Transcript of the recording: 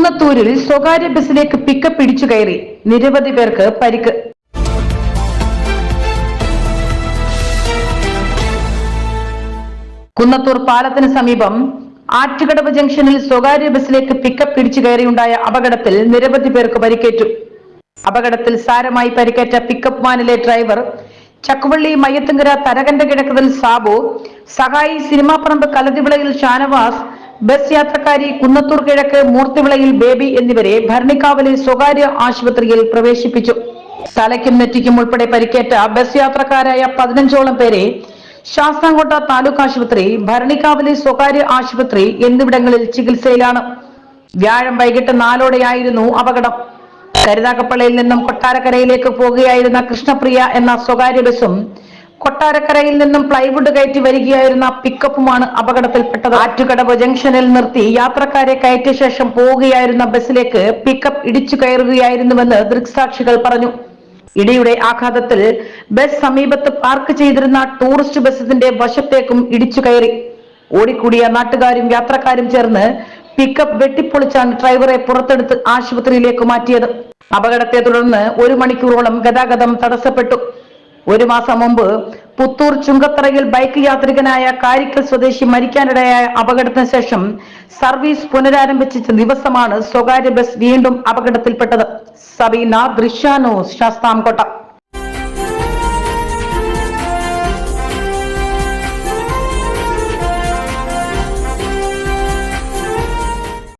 കുന്നത്തൂരിൽ സ്വകാര്യ ബസ്സിലേക്ക് പിക്കപ്പ് ഇടിച്ചു കയറി നിരവധി പേർക്ക് പരിക്ക്. കുന്നത്തൂർ പാലത്തിന് സമീപം ആറ്റുകടവ് ജംഗ്ഷനിൽ സ്വകാര്യ ബസ്സിലേക്ക് പിക്കപ്പ് ഇടിച്ചു കയറിയുണ്ടായ അപകടത്തിൽ നിരവധി പേർക്ക് പരിക്കേറ്റു. അപകടത്തിൽ സാരമായി പരിക്കേറ്റ പിക്കപ്പ് വാനിലെ ഡ്രൈവർ ചക്കുവള്ളി മയ്യത്തുങ്കര തരകന്റെ കിഴക്കതിൽ സാബു സഹായി സിനിമാപ്പറമ്പ് കലതിവിളയിൽ ഷാനവാസ് ബസ് യാത്രക്കാരി കുന്നത്തൂർ കിഴക്ക് മൂർത്തിവിളയിൽ ബേബി എന്നിവരെ ഭരണിക്കാവിലെ സ്വകാര്യ ആശുപത്രിയിൽ പ്രവേശിപ്പിച്ചു. തലയ്ക്കും നെറ്റിക്കും ഉൾപ്പെടെ പരിക്കേറ്റ ബസ് യാത്രക്കാരായ പതിനഞ്ചോളം പേരെ ശാസ്താംകോട്ട താലൂക്ക് ആശുപത്രി ഭരണിക്കാവിലെ സ്വകാര്യ ആശുപത്രി എന്നിവിടങ്ങളിൽ ചികിത്സയിലാണ്. വ്യാഴം വൈകിട്ട് നാലോടെയായിരുന്നു അപകടം. കരുനാഗപ്പള്ളിയിൽ നിന്നും കൊട്ടാരക്കരയിലേക്ക് പോകുകയായിരുന്ന കൃഷ്ണപ്രിയ എന്ന സ്വകാര്യ ബസും കൊട്ടാരക്കരയിൽ നിന്നും പ്ലൈവുഡ് കയറ്റി വരികയായിരുന്ന പിക്കപ്പുമാണ് അപകടത്തിൽപ്പെട്ടത്. ആറ്റുകടവ് ജംഗ്ഷനിൽ നിർത്തി യാത്രക്കാരെ കയറ്റിയ ശേഷം പോവുകയായിരുന്ന ബസ്സിലേക്ക് പിക്കപ്പ് ഇടിച്ചു കയറുകയായിരുന്നുവെന്ന് ദൃക്സാക്ഷികൾ പറഞ്ഞു. ഇടിയുടെ ആഘാതത്തിൽ ബസ് സമീപത്ത് പാർക്ക് ചെയ്തിരുന്ന ടൂറിസ്റ്റ് ബസ്സിന്റെ വശത്തേക്കും ഇടിച്ചു കയറി. ഓടിക്കൂടിയ നാട്ടുകാരും യാത്രക്കാരും ചേർന്ന് പിക്കപ്പ് വെട്ടിപ്പൊളിച്ചാണ് ഡ്രൈവറെ പുറത്തെടുത്ത് ആശുപത്രിയിലേക്ക് മാറ്റിയത്. അപകടത്തെ തുടർന്ന് ഒരു മണിക്കൂറോളം ഗതാഗതം തടസ്സപ്പെട്ടു. ഒരു മാസം മുമ്പ് പുത്തൂർ ചുങ്കത്തറയിൽ ബൈക്ക് യാത്രികനായ കാരിക്കൽ സ്വദേശി മരിക്കാനിടയായ അപകടത്തിന് ശേഷം സർവീസ് പുനരാരംഭിച്ച ദിവസമാണ് സ്വകാര്യ ബസ് വീണ്ടും അപകടത്തിൽപ്പെട്ടത്. സബീന ദൃശ്യാനോ ശാസ്താംകോട്ട.